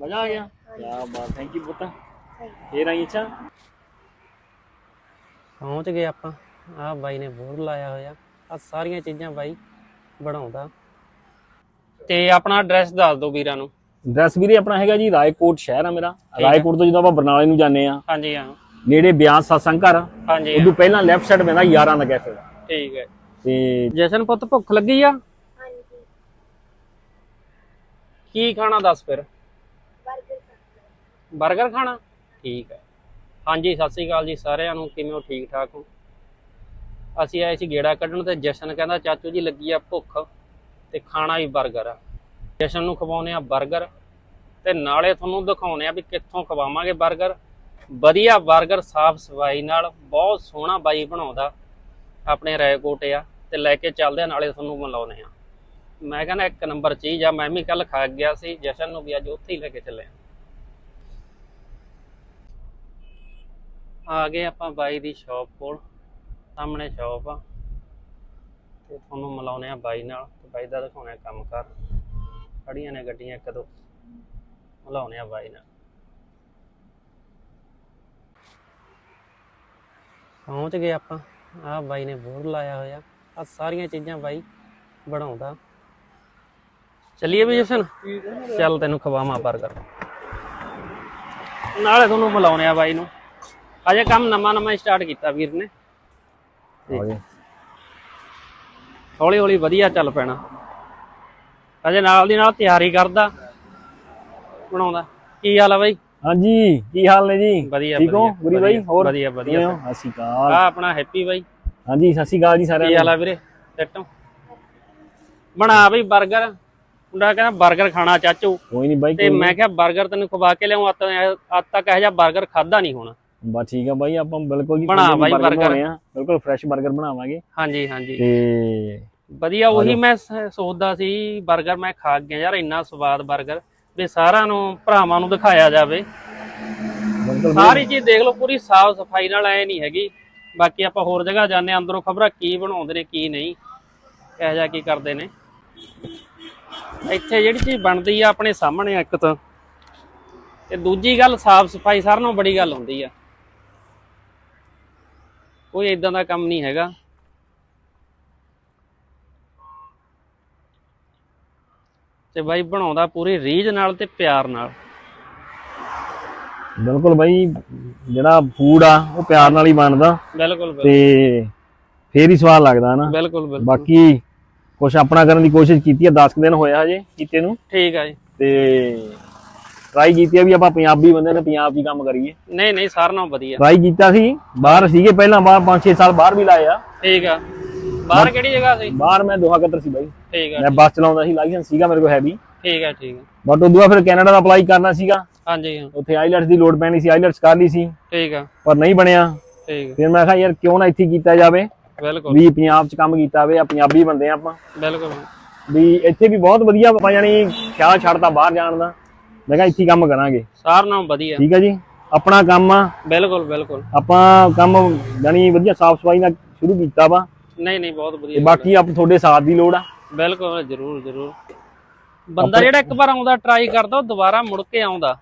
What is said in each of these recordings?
ਮਜ਼ਾ ਆ ਗਿਆ। ਕੀ ਬਾਤ ਥੈਂਕ ਯੂ ਪੁੱਤ। ਫੇਰ ਆਈ ਅੱਛਾ ਪਹੁੰਚ ਗਏ ਆਪਾਂ। ਆਹ ਬਾਈ ਨੇ ਬੋਰਡ ਲਾਇਆ ਹੋਇਆ। ਆ ਸਾਰੀਆਂ ਚੀਜ਼ਾਂ ਬਾਈ ਬਣਾਉਂਦਾ। ਤੇ ਆਪਣਾ ਐਡਰੈਸ ਦੱਸ ਦਿਓ ਵੀਰਾਂ ਨੂੰ। ਐਡਰੈਸ ਵੀਰੇ ਆਪਣਾ ਹੈਗਾ ਜੀ ਰਾਏਕੋਟ ਸ਼ਹਿਰ ਆ ਮੇਰਾ। ਰਾਏਕੋਟ ਤੋਂ ਜਦੋਂ ਆਪਾਂ ਬਰਨਾਲੇ ਨੂੰ ਜਾਂਦੇ ਆ। ਹਾਂਜੀ ਹਾਂ। ਨੇੜੇ ਬਿਆਸ ਸਤਸੰਗ ਘਰ ਹਾਂਜੀ ਉਦੋਂ ਪਹਿਲਾਂ ਲੈਫਟ ਸਾਈਡ ਪੈਂਦਾ ਯਾਰਾਂ ਦਾ ਕੈਫੇ ਠੀਕ ਹੈ। ਤੇ ਜਸ਼ਨ ਪੁੱਤ ਭੁੱਖ ਲੱਗੀ ਆ? ਹਾਂਜੀ। ਕੀ ਖਾਣਾ ਦੱਸ ਫਿਰ? ਬਰਗਰ ਖਾਣਾ? ਠੀਕ ਹੈ। ਹਾਂਜੀ, ਸਤਿ ਸ੍ਰੀ ਅਕਾਲ ਜੀ ਸਾਰਿਆਂ ਨੂੰ। ਕਿਵੇਂ ਹੋ? ਠੀਕ ਠਾਕ ਹੋ? ਅਸੀਂ ਆਏ ਸੀ ਗੇੜਾ ਕੱਢਣ ਤੇ ਜਸ਼ਨ ਕਹਿੰਦਾ, ਚਾਚੂ ਜੀ ਲੱਗੀ ਆ ਭੁੱਖ ਤੇ ਖਾਣਾ ਵੀ ਬਰਗਰ ਆ। ਜਸ਼ਨ ਨੂੰ ਖਵਾਉਨੇ ਆ ਬਰਗਰ ਤੇ ਨਾਲੇ ਤੁਹਾਨੂੰ ਦਿਖਾਉਨੇ ਆ ਵੀ ਕਿੱਥੋਂ ਖਵਾਵਾਂਗੇ ਬਰਗਰ। ਵਧੀਆ ਬਰਗਰ ਸਾਫ਼ ਸਫ਼ਾਈ ਨਾਲ, ਬਹੁਤ ਸੋਹਣਾ ਬਾਈ ਬਣਾਉਂਦਾ ਆਪਣੇ ਰਾਏਕੋਟ ਆ ਤੇ ਲੈ ਕੇ ਚੱਲਦੇ ਆ, ਨਾਲੇ ਤੁਹਾਨੂੰ ਮਿਲਾਉਨੇ ਆ। ਮੈਂ ਕਹਿੰਦਾ, ਇੱਕ ਨੰਬਰ ਚੀਜ਼ ਆ, ਮੈਂ ਵੀ ਕੱਲ ਖਾ ਗਿਆ ਸੀ, ਜਸ਼ਨ ਨੂੰ ਵੀ ਅੱਜ ਉੱਥੇ ਹੀ ਲੈ ਕੇ ਚੱਲੇ ਆ। ਆ ਗਏ ਆਪਾਂ ਬਾਈ ਦੀ ਸ਼ਾਪ ਕੋਲ, ਸਾਹਮਣੇ ਸ਼ਾਪ ਆ। ਤੇ ਤੁਹਾਨੂੰ ਮਿਲਾਉਨੇ ਆ ਬਾਈ ਨਾਲ, ਤੇ ਬਾਈ ਦਾ ਦਿਖਾਉਣਾ ਕੰਮ ਕਰ। ਖੜੀਆਂ ਨੇ ਗੱਡੀਆਂ ਇੱਕ ਦੋ ਮਿਲਾਉਨੇ ਆ ਬਾਈ ਨਾਲ। ਪਹੁੰਚ ਗਏ ਆਪਾਂ। ਆ ਬਾਈ ਨੇ ਬੋਰਡ ਲਾਇਆ ਹੋਇਆ। ਆ ਸਾਰੀਆਂ ਚੀਜ਼ਾਂ ਬਾਈ ਬਣਾਉਂਦਾ। ਚੱਲੀਏ ਵੀ ਜਸਨ? ਚੱਲ ਤੈਨੂੰ ਖਵਾਵਾਂ 버ਗਰ ਨਾਲੇ ਤੁਹਾਨੂੰ ਮਿਲਾਉਨੇ ਆ ਬਾਈ ਨੂੰ। ਅਜੇ ਕੰਮ ਨਵਾਂ ਨਵਾਂ ਸਟਾਰਟ ਕੀਤਾ ਵੀਰ ਨੇ। ਹੌਲੀ ਹੌਲੀ ਵਧੀਆ ਚੱਲ ਪੈਣਾ। ਅਜੇ ਨਾਲ ਦੀ ਨਾਲ ਤਿਆਰੀ ਕਰਦਾ ਬਣਾਉਂਦਾ। ਕੀ ਹਾਲ ਆ ਬਾਈ? ਹਾਂਜੀ ਕੀ ਹਾਲ ਨੇ ਜੀ? ਵਧੀਆ ਠੀਕ ਹੋ? ਗੁਰੀ ਬਾਈ? ਹੋਰ? ਵਧੀਆ ਵਧੀਆ ਸਤਿ ਸ਼੍ਰੀ ਆ ਆਪਣਾ ਹੈਪੀ ਬਾਈ। ਹਾਂਜੀ ਸਤਿ ਸ਼੍ਰੀ ਅਕਾਲ ਜੀ ਸਾਰਿਆਂ ਨੂੰ। ਕੀ ਹਾਲ ਆ ਵੀਰੇ? ਟੱਟੋ ਬਣਾ ਬਈ 버ਗਰ ਮੁੰਡਾ ਕਹਿੰਦਾ 버ਗਰ ਖਾਣਾ ਚਾਚੂ। ਕੋਈ ਨਹੀਂ ਬਾਈ ਤੇ ਮੈਂ ਕਿਹਾ 버ਗਰ ਤੈਨੂੰ ਖਵਾ ਕੇ ਲਿਆਉਂ ਆ ਤੱਕ ਇਹ ਜਿਹਾ 버ਗਰ ਖਾਦਾ ਨਹੀਂ ਹੋਣਾ। ਬਾ ਠੀਕ ਆ ਬਾਈ ਆਪਾਂ ਬਿਲਕੁਲ ਜੀ ਬਣਾ ਬਾਈ 버ਗਰ ਬਿਲਕੁਲ ਫਰੈਸ਼ 버ਗਰ ਬਣਾਵਾਂਗੇ। ਹਾਂਜੀ ਹਾਂਜੀ। ਤੇ ਵਧੀਆ ਉਹੀ ਮੈਂ ਸੋਚਦਾ ਸੀ 버ਗਰ ਮੈਂ ਖਾ ਗਿਆ ਯਾਰ ਇੰਨਾ ਸਵਾਦ 버ਗਰ ਵੀ ਸਾਰਿਆਂ ਨੂੰ ਭਰਾਵਾਂ ਨੂੰ ਦਿਖਾਇਆ ਜਾਵੇ। ਸਾਰੀ ਚੀਜ਼ ਦੇਖ ਲਓ ਪੂਰੀ ਸਾਫ਼ ਸਫ਼ਾਈ ਨਾਲ ਐ ਨਹੀਂ ਹੈਗੀ। ਬਾਕੀ ਆਪਾਂ ਹੋਰ ਜਗ੍ਹਾ ਜਾਂਦੇ ਅੰਦਰੋਂ ਖਬਰਾਂ ਕੀ ਬਣਾਉਂਦੇ ਨੇ ਕੀ ਨਹੀਂ। ਇਹ ਜਾ ਕੀ ਕਰਦੇ ਨੇ। ਇੱਥੇ ਜਿਹੜੀ ਚੀਜ਼ ਬਣਦੀ ਆ ਆਪਣੇ ਸਾਹਮਣੇ ਇੱਕ ਤਾਂ। ਤੇ ਦੂਜੀ ਗੱਲ ਸਾਫ਼ ਸਫ਼ਾਈ ਸਾਰਿਆਂ ਨਾਲੋਂ ਬੜੀ ਗੱਲ ਹੁੰਦੀ ਆ। ਕੋਈ ਇਦਾਂ ਦਾ ਕੰਮ ਨਹੀਂ ਹੈਗਾ। ਤੇ ਬਾਈ ਬਣਾਉਂਦਾ ਪੂਰੀ ਰੀਝ ਨਾਲ ਤੇ ਪਿਆਰ ਨਾਲ। ਬਿਲਕੁਲ ਬਾਈ ਜਿਹੜਾ ਫੂਡ ਆ ਉਹ ਪਿਆਰ ਨਾਲ ਹੀ ਬਣਦਾ। ਬਿਲਕੁਲ ਤੇ ਫੇਰ ਹੀ ਸਵਾਦ ਲੱਗਦਾ ਨਾ। ਬਿਲਕੁਲ ਬਿਲਕੁਲ। ਬਾਕੀ ਕੁਛ ਆਪਣਾ ਕਰਨ ਦੀ ਕੋਸ਼ਿਸ਼ ਕੀਤੀ ਆ 10 ਦਿਨ ਹੋਇਆ ਹਜੇ ਕੀਤੇ ਨੂੰ। ਠੀਕ ਆ ਜੀ। ਤੇ ਟਰਾਈ ਕੀਤੀ ਆ ਵੀ ਆਪਾਂ ਪੰਜਾਬੀ ਬੰਦੇ ਨੇ ਪੰਜਾਬ 'ਚ ਹੀ ਕੰਮ ਕਰੀਏ। ਨਹੀਂ ਨਹੀਂ ਸਾਰਿਆਂ ਨਾਲੋਂ ਵਧੀਆ। ਟਰਾਈ ਕੀਤਾ ਸੀ ਬਾਹਰ ਸੀਗੇ ਪਹਿਲਾਂ ਬਾਹਰ 5-6 ਸਾਲ ਬਾਹਰ ਵੀ ਲਾਏ ਆ। ਠੀਕ ਆ। ਬਾਹਰ ਕਿਹੜੀ ਜਗ੍ਹਾ ਸੀ? ਬਾਹਰ ਮੈਂ ਦੋਹਾ ਕਤਰ ਸੀ ਬਾਈ। ਠੀਕ ਆ ਮੈਂ ਬੱਸ ਚਲਾਉਂਦਾ ਸੀ ਲਾਇਸੈਂਸ ਸੀਗਾ ਮੇਰੇ ਕੋਲ ਹੈਵੀ ਠੀਕ ਆ ਠੀਕ ਆ। ਬਟ ਉਦੋਂ ਫਿਰ ਕੈਨੇਡਾ ਦਾ ਅਪਲਾਈ ਕਰਨਾ ਸੀਗਾ। ਹਾਂਜੀ ਹਾਂ। ਉੱਥੇ ਆਈਲੈਟਸ ਦੀ ਲੋਡ ਪੈਣੀ ਸੀ ਆਈਲੈਟਸ ਕਰ ਲਈ ਸੀ। ਠੀਕ ਆ। ਪਰ ਨਹੀਂ ਬਣਿਆ। ਠੀਕ ਫਿਰ ਮੈਂ ਕਿਹਾ ਯਾਰ ਕਿਉਂ ਨਾ ਇੱਥੇ ਕੀਤਾ ਜਾਵੇ। ਬਿਲਕੁਲ। ਵੀ ਪੰਜਾਬ 'ਚ ਕੰਮ ਕੀਤਾ ਜਾਵੇ ਆ ਪੰਜਾਬੀ ਬੰਦੇ ਆ ਆਪਾਂ। ਬਿਲਕੁਲ। ਵੀ ਇੱਥੇ ਵੀ ਬਹੁਤ ਵਧੀਆ ਆਪਾਂ ਜਾਨੀ ਖਿਆਲ ਛੱਡਦਾ ਬਾਹਰ ਜਾਣ ਦਾ। ਮੈਂ ਕਿਹਾ ਇੱਥੇ ਹੀ ਕੰਮ ਕਰਾਂਗੇ। ਸਾਰਿਆਂ ਨਾਲੋਂ ਵਧੀਆ। ਠੀਕ ਹੈ ਜੀ? ਆਪਣਾ ਕੰਮ ਆ। ਬਿਲਕੁਲ ਬਿਲਕੁਲ। ਆਪਾਂ ਕੰਮ ਜਾਨੀ ਵਧੀਆ ਸਾਫ਼ ਸਫ਼ਾਈ ਨਾਲ ਸ਼ੁਰੂ ਕੀਤਾ ਵਾ। ਨਹੀਂ ਨਹੀਂ ਬਹੁਤ ਤੇ ਵਧੀਆ ਬਾਕੀ ਆਪ ਤੁਹਾਡੇ ਸਾਥ ਦੀ ਲੋੜ ਆ। ਬਿਲਕੁਲ ਜਰੂਰ ਜਰੂਰ। ਬੰਦਾ ਜਿਹੜਾ ਇੱਕ ਵਾਰ ਆਉਂਦਾ ਟਰਾਈ ਕਰਦਾ ਉਹ ਦੁਬਾਰਾ ਮੁੜ ਕੇ ਆਉਂਦਾ।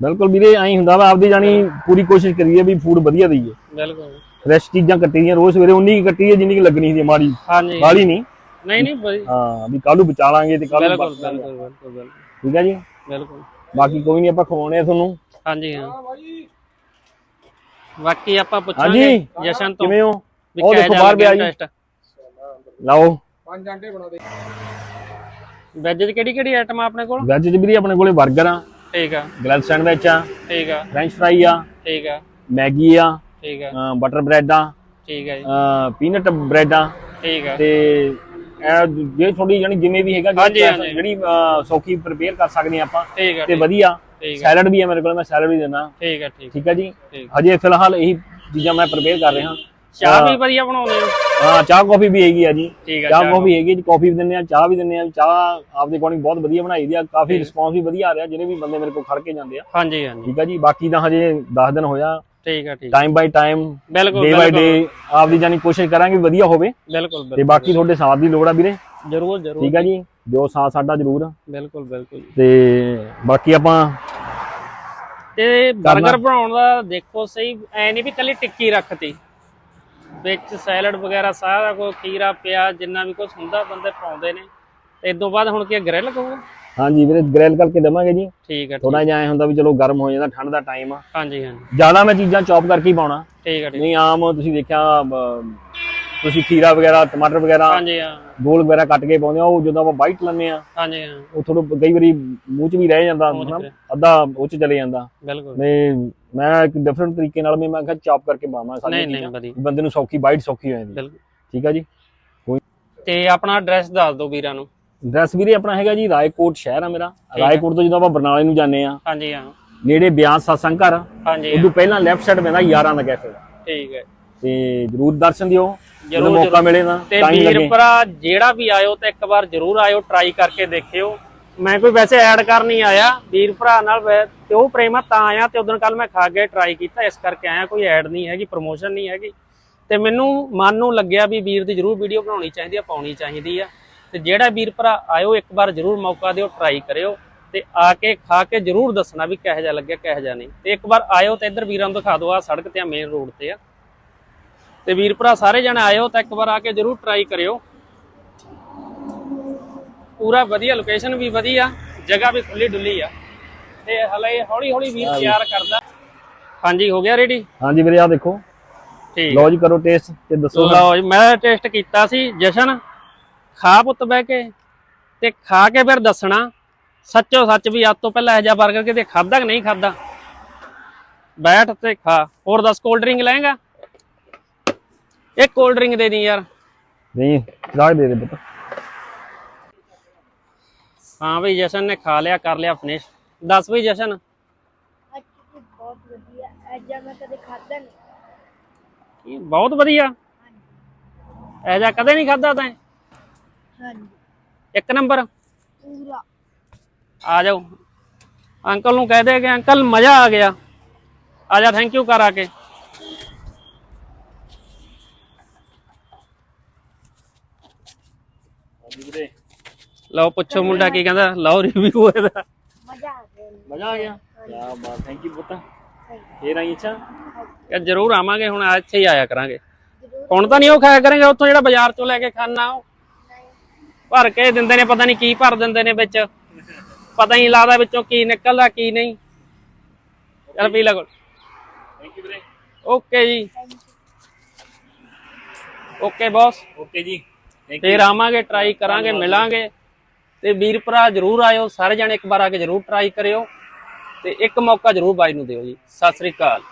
ਬਿਲਕੁਲ ਵੀਰੇ ਐਂ ਹੁੰਦਾ ਵਾ ਆਪਦੀ ਜਾਨੀ ਪੂਰੀ ਕੋਸ਼ਿਸ਼ ਕਰੀਏ ਵੀ ਫੂਡ ਵਧੀਆ ਦਈਏ। ਬਿਲਕੁਲ। ਫਰੈਸ਼ ਚੀਜ਼ਾਂ ਕੱਟੀ ਦੀਆਂ ਰੋਜ਼ ਸਵੇਰੇ ਉਨੀ ਕੱਟੀ ਹੈ ਜਿੰਨੀ ਕੀ ਲੱਗਣੀ ਸੀ ਮਾੜੀ। ਹਾਂਜੀ। ਬਾਲੀ ਨਹੀਂ। ਨਹੀਂ ਨਹੀਂ। ਹਾਂ ਵੀ ਕੱਲ ਨੂੰ ਬਚਾ ਲਾਂਗੇ ਤੇ ਕੱਲ ਨੂੰ ਬਿਲਕੁਲ। ਠੀਕ ਹੈ ਜੀ? ਬਿਲਕੁਲ। ਬਾਕੀ ਕੋਈ ਨਹੀਂ ਆਪਾਂ ਖਵਾਉਣੇ ਆ ਤੁਹਾਨੂੰ। ਹਾਂਜੀ ਹਾਂ। ਬਾਕੀ ਆਪਾਂ ਪੁੱਛਾਂਗੇ ਹਾਂਜੀ। ਜਸ਼ਨ ਤੋਂ ਕਿਵੇਂ ਹੋ? ਵੀ ਉਹ ਕਿਹੋ ਦੇਖੋ ਜਿਹਾ ਬਾਹਰ ਲੱਗਿਆ ਜੀ। ਟੈਸਟ? ਲਾਓ। ਵੈਜ ਦੀ। ਕਿਹੜੀ ਕਿਹੜੀ ਆਈਟਮ ਆ ਆਪਣੇ ਕੋਲ? ਵੈਜ ਚ ਵੀਰੇ ਆਪਣੇ ਕੋਲੇ 버ਗਰ ਆ। ਠੀਕ ਆ। ਗ੍ਰਿਲ ਸੈਂਡਵਿਚ ਆ। ਠੀਕ ਆ। ਫ੍ਰੈਂਚ ਫਰਾਈ ਆ। ਠੀਕ ਆ। ਮੈਗੀ ਆ। ਠੀਕ ਆ। ਬਟਰ ਬ੍ਰੈਡ ਆ। ਠੀਕ ਆ ਜੀ। ਪੀਨਟ ਬ੍ਰੈਡ ਆ। ਠੀਕ ਆ। ਤੇ ਜੇ ਥੋੜੀ ਜਾਨੀ ਜਿਵੇਂ ਵੀ ਹੈਗਾ ਜਿਹੜੀ ਸੌਖੀ ਪ੍ਰਪੇਅਰ ਕਰ ਸਕਦੇ ਆਪਾਂ ਤੇ ਵਧੀਆ। ਸੈਲਡ ਵੀ ਆ ਮੇਰੇ ਕੋਲ ਮੈਂ ਸੈਲਡ ਵੀ ਦਿੰਦਾ। ਠੀਕ ਆ ਠੀਕ ਠੀਕ ਹੈ ਜੀ? ਹਜੇ ਫਿਲਹਾਲ ਇਹੀ ਚੀਜ਼ਾਂ ਮੈਂ ਪ੍ਰਪੇਅਰ ਕਰ ਰਿਹਾ। ਚਾਹ ਵੀ ਵਧੀਆ ਬਣਾਉਂਦੇ ਹੋ? ਹਾਂ ਚਾਹ ਕਾਫੀ ਵੀ ਹੈਗੀ ਆ ਜੀ। ਚਾਹ ਕਾਫੀ ਹੈਗੀ ਜੀ ਕਾਫੀ ਵੀ ਦਿੰਦੇ ਆ ਚਾਹ ਵੀ ਦਿੰਦੇ ਆ। ਚਾਹ ਆਪਦੇ ਅਕੋਰਡਿੰਗ ਬਹੁਤ ਵਧੀਆ ਬਣਾਈ ਦੀ ਆ। ਕਾਫੀ ਰਿਸਪੌਂਸ ਵੀ ਵਧੀਆ ਆ ਰਿਹਾ ਜਿਹੜੇ ਵੀ ਬੰਦੇ ਮੇਰੇ ਕੋਲ ਖੜ ਕੇ ਜਾਂਦੇ ਆ। ਹਾਂਜੀ ਹਾਂਜੀ। ਠੀਕ ਆ ਜੀ? ਬਾਕੀ ਤਾਂ ਹਜੇ 10 ਦਿਨ ਹੋਇਆ। ਠੀਕ ਆ ਠੀਕ ਟਾਈਮ ਬਾਈ ਟਾਈਮ ਬਿਲਕੁਲ ਡੇ ਬਾਈ ਡੇ ਆਪਦੀ ਜਾਨੀ ਕੋਸ਼ਿਸ਼ ਕਰਾਂਗੇ ਵਧੀਆ ਹੋਵੇ। ਬਿਲਕੁਲ ਤੇ ਬਾਕੀ ਤੁਹਾਡੇ ਸਾਥ ਦੀ ਲੋੜ ਆ ਵੀਰੇ। ਜਰੂਰ ਜਰੂਰ। ਠੀਕ ਆ ਜੀ? ਦਿਓ ਸਾਥ ਸਾਡਾ ਜ਼ਰੂਰ। ਬਿਲਕੁਲ ਬਿਲਕੁਲ। ਤੇ ਬਾਕੀ ਆਪਾਂ ਤੇ 버ਗਰ ਬਣਾਉਣ ਦਾ ਦੇਖੋ ਸਹੀ ਐ ਨਹੀਂ ਵੀ ਕੱਲੀ ਟਿੱਕੀ ਰੱਖਤੀ। ਵਿੱਚ ਸੈਲਡ ਵਗੈਰਾ ਸਾਰਾ ਕੁਝ ਖੀਰਾ ਪਿਆਜ਼ ਜਿੰਨਾ ਵੀ ਕੁਝ ਹੁੰਦਾ ਬੰਦੇ ਪਾਉਂਦੇ ਨੇ। ਤੇ ਇਦੋਂ ਬਾਅਦ ਹੁਣ ਕੀ ਗ੍ਰਿਲ ਕਹੂਗਾ ਹਾਂਜੀ ਵੀਰੇ ਗ੍ਰਿਲ ਕਰਕੇ ਦੇਵਾਂਗੇ ਜੀ। ਠੀਕ ਹੈ ਥੋੜਾ ਜਿਹਾ ਐ ਹੁੰਦਾ ਵੀ ਚਲੋ ਗਰਮ ਹੋ ਜਾਂਦਾ ਠੰਡ ਦਾ ਟਾਈਮ ਆ। ਹਾਂਜੀ ਹਾਂਜੀ। ਜ਼ਿਆਦਾ ਮੈਂ ਚੀਜ਼ਾਂ ਚੌਪ ਕਰਕੇ ਹੀ ਪਾਉਣਾ। ਠੀਕ ਹੈ ਨਹੀਂ ਆਮ ਤੁਸੀਂ ਦੇਖਿਆ ਤੁਸੀਂ ਖੀਰਾ ਵਗੈਰਾ ਟਮਾਟਰ ਵਗੈਰਾ ਹਾਂਜੀ ਹਾਂ। ਗੋਲ ਵਗੈਰਾ ਕੱਟ ਕੇ ਪਾਉਂਦੇ ਆ ਉਹ ਜਦੋਂ ਆਪਾਂ ਬਾਈਟ ਲੈਂਦੇ ਆ ਹਾਂਜੀ ਹਾਂ। ਉਹ ਥੋੜਾ ਕਈ ਵਾਰੀ ਮੂੰਹ 'ਚ ਵੀ ਰਹਿ ਜਾਂਦਾ ਹਨਾ? ਅੱਧਾ ਉਹ 'ਚ ਚਲੇ ਜਾਂਦਾ। ਬਿਲਕੁਲ। ਨਹੀਂ ਮੈਂ ਇੱਕ ਡਿਫਰੈਂਟ ਤਰੀਕੇ ਨਾਲ ਮੈਂ ਕਿਹਾ ਚੌਪ ਕਰਕੇ ਪਾਵਾਂ ਨਹੀਂ ਚੀਜ਼ਾਂ। ਬੰਦੇ ਨੂੰ ਸੌਖੀ ਬਾਈਟ ਸੌਖੀ ਹੋ ਜਾਂਦੀ। ਬਿਲਕੁਲ। ਠੀਕ ਆ ਜੀ? ਤੇ ਆਪਣਾ ਐਡਰੈਸ ਦੱਸ ਦਿਓ ਵੀਰਾਂ ਨੂੰ। ਐਡਰੈਸ ਵੀਰੇ ਆਪਣਾ ਹੈਗਾ ਜੀ ਰਾਏਕੋਟ ਸ਼ਹਿਰ ਆ ਮੇਰਾ। ਰਾਏਕੋਟ ਤੋਂ ਜਦੋਂ ਆਪਾਂ ਬਰਨਾਲੇ ਨੂੰ ਜਾਂਦੇ ਆ ਹਾਂਜੀ ਹਾਂ। ਨੇੜੇ ਬਿਆਸ ਸਤਸੰਗ ਘਰ ਹਾਂਜੀ ਉਦੋਂ ਪਹਿਲਾਂ ਲੈਫਟ ਸਾਈਡ ਪੈਂਦਾ ਯਾਰਾਂ ਦਾ ਕੈਫੇ ਠੀਕ ਹੈ। ਤੇ ਜਰੂਰ ਦਰਸ਼ਨ ਦਿਓ ਜਦੋਂ ਮੌਕਾ ਮਿਲੇ ਤਾਂ ਤੇ ਵੀਰ ਭਰਾ ਜਿਹੜਾ ਵੀ ਆਇਓ ਤੇ ਇੱਕ ਵਾਰ ਜਰੂਰ ਆਇਓ ਟਰਾਈ ਕਰਕੇ ਦੇਖਿਓ। ਮੈਂ ਕੋਈ ਵੈਸੇ ਐਡ ਕਰ ਨਹੀਂ ਆਇਆ ਵੀਰ ਭਰਾ ਨਾਲ ਤੇ ਉਹ ਪ੍ਰੇਮ ਤਾਂ ਆਇਆ ਤੇ ਉਦੋਂ ਕੱਲ ਮੈਂ ਖਾ ਕੇ ਟਰਾਈ ਕੀਤਾ ਇਸ ਕਰਕੇ ਆਇਆ ਕੋਈ ਐਡ ਨਹੀਂ ਹੈਗੀ ਪ੍ਰੋਮੋਸ਼ਨ ਨਹੀਂ ਹੈਗੀ। ਤੇ ਮੈਨੂੰ ਮਨ ਨੂੰ ਲੱਗਿਆ ਵੀ ਵੀਰ ਦੀ ਜਰੂਰ ਵੀਡੀਓ ਬਣਾਉਣੀ ਚਾਹੀਦੀ ਆ ਪਾਉਣੀ ਚਾਹੀਦੀ ਆ। ਤੇ ਜਿਹੜਾ ਵੀਰ ਭਰਾ ਆਇਓ ਇੱਕ ਵਾਰ ਜਰੂਰ ਮੌਕਾ ਦਿਓ ਟਰਾਈ ਕਰਿਓ ਤੇ ਆ ਕੇ ਖਾ ਕੇ ਜਰੂਰ ਦੱਸਣਾ ਵੀ ਕਿਹੋ ਜਿਹਾ ਲੱਗਿਆ ਕਿਹੋ ਜਿਹਾ ਨਹੀਂ। ਤੇ ਇੱਕ ਵਾਰ ਆਇਓ ਤੇ ਇੱਧਰ ਵੀਰਾਂ ਨੂੰ ਦਿਖਾ ਦਿਓ ਆ ਸੜਕ ਤੇ ਆ ਮੇਨ ਰੋਡ ਤੇ ਆ। ਤੇ ਵੀਰ ਭਰਾ ਸਾਰੇ ਜਣੇ ਆਇਓ ਤਾਂ ਇੱਕ ਵਾਰ ਆ ਕੇ ਜਰੂਰ ਟਰਾਈ ਕਰਿਓ। ਪੂਰਾ ਵਧੀਆ ਲੋਕੇਸ਼ਨ ਵੀ ਵਧੀਆ ਜਗ੍ਹਾ ਵੀ ਖੁੱਲੀ ਡੁੱਲੀ ਆ। ਤੇ ਹਲੇ ਹੌਲੀ ਹੌਲੀ ਵੀਰ ਤਿਆਰ ਕਰਦਾ। ਹਾਂਜੀ ਹੋ ਗਿਆ ਰੈਡੀ ਹਾਂਜੀ ਵੀਰੇ ਆ ਦੇਖੋ। ਠੀਕ। ਲਓ ਜੀ ਕਰੋ ਟੇਸਟ ਤੇ ਦੱਸੋ। ਲਓ ਜੀ ਮੈਂ ਟੈਸਟ ਕੀਤਾ ਸੀ ਜਸ਼ਨ। ਖਾ ਪੁੱਤ ਬਹਿ ਕੇ ਤੇ ਖਾ ਕੇ ਫਿਰ ਦੱਸਣਾ। ਸੱਚੋ ਸੱਚ ਵੀ ਅੱਜ ਤੋਂ ਪਹਿਲਾਂ ਇਹ ਜਿਹਾ 버ਗਰ ਕਿਤੇ ਖਾਦਾ ਕਿ ਨਹੀਂ ਖਾਦਾ ਬੈਠ ਤੇ ਖਾ। ਹੋਰ ਦੱਸ ਕੋਲਡ ਡਰਿੰਕ ਲਏਗਾ? ਇੱਕ ਕੋਲਡ ਡਰਿੰਕ ਦੇ ਦੀ ਯਾਰ। ਨਹੀਂ ਰਾਗ ਦੇ ਦੇ ਪੁੱਤ। ਹਾਂ ਵੀ ਜਸ਼ਨ ਨੇ ਖਾ ਲਿਆ ਕਰ ਲਿਆ ਫਿਨਿਸ਼ ਦੱਸ ਵੀ ਜਸ਼ਨ। ਅੱਜ ਤੇ ਬਹੁਤ ਵਧੀਆ। ਐਜਾ ਮੈਂ ਕਦੇ ਖਾਦਾ ਨਹੀਂ। ਕੀ ਬਹੁਤ ਵਧੀਆ? ਇਹ ਜਿਹਾ ਕਦੇ ਨਹੀਂ ਖਾਦਾ ਤੈਂ? ਹਾਂਜੀ। ਇੱਕ ਨੰਬਰ? ਪੂਰਾ। ਆ ਜਾਓ। ਅੰਕਲ ਨੂੰ ਕਹਿ ਦੇ ਕਿ ਅੰਕਲ ਮਜ਼ਾ ਆ ਗਿਆ। ਆ ਜਾ ਥੈਂਕ ਯੂ ਕਰ ਆ ਕੇ। ਵੀਰੇ ਲਓ ਪੁੱਛੋ ਮੁੰਡਾ ਕੀ ਕਹਿੰਦਾ। ਲਓ ਰਿਵਿਊ ਇਹਦਾ। ਮਜ਼ਾ ਆ ਗਿਆ। ਮਜ਼ਾ ਆ ਗਿਆ? ਕੀ ਬਾਤ ਥੈਂਕ ਯੂ ਪੁੱਤ। ਫੇਰ ਆਈ ਅੱਛਾ ਕਿ ਜਰੂਰ ਆਵਾਂਗੇ ਹੁਣ ਇੱਥੇ ਹੀ ਆਇਆ ਕਰਾਂਗੇ। ਹੁਣ ਤਾਂ ਨਹੀਂ ਉਹ ਖਾਇਆ ਕਰਾਂਗੇ ਉੱਥੋਂ ਜਿਹੜਾ ਬਾਜ਼ਾਰ ਚੋਂ ਲੈ ਕੇ ਖਾਣਾ ਉਹ। ਭਰ ਕੇ ਦਿੰਦੇ ਨੇ ਪਤਾ ਨਹੀਂ ਕੀ ਭਰ ਦਿੰਦੇ ਨੇ ਵਿੱਚ। ਪਤਾ ਹੀ ਨਹੀਂ ਲੱਗਦਾ ਵਿੱਚੋਂ ਕੀ ਨਿਕਲਦਾ ਕੀ ਨਹੀਂ। ਚਲ ਪੀ ਲੈ ਕੋਲ ਥੈਂਕ ਯੂ ਵੀਰੇ। ਓਕੇ ਜੀ। Okay boss. ਓਕੇ ਜੀ। ਥੈਂਕ ਫੇਰ ਆਵਾਂਗੇ ਟਰਾਈ ਕਰਾਂਗੇ ਮਿਲਾਂਗੇ। ਤੇ ਵੀਰ ਭਰਾ ਜਰੂਰ ਆਇਓ ਸਾਰੇ ਜਣੇ ਇੱਕ ਵਾਰ ਆ ਕੇ ਜਰੂਰ ਟਰਾਈ ਕਰਿਓ। ਤੇ ਇੱਕ ਮੌਕਾ ਜਰੂਰ ਬਾਈ ਨੂੰ ਦਿਓ ਜੀ। ਸਤਿ ਸ੍ਰੀ ਅਕਾਲ।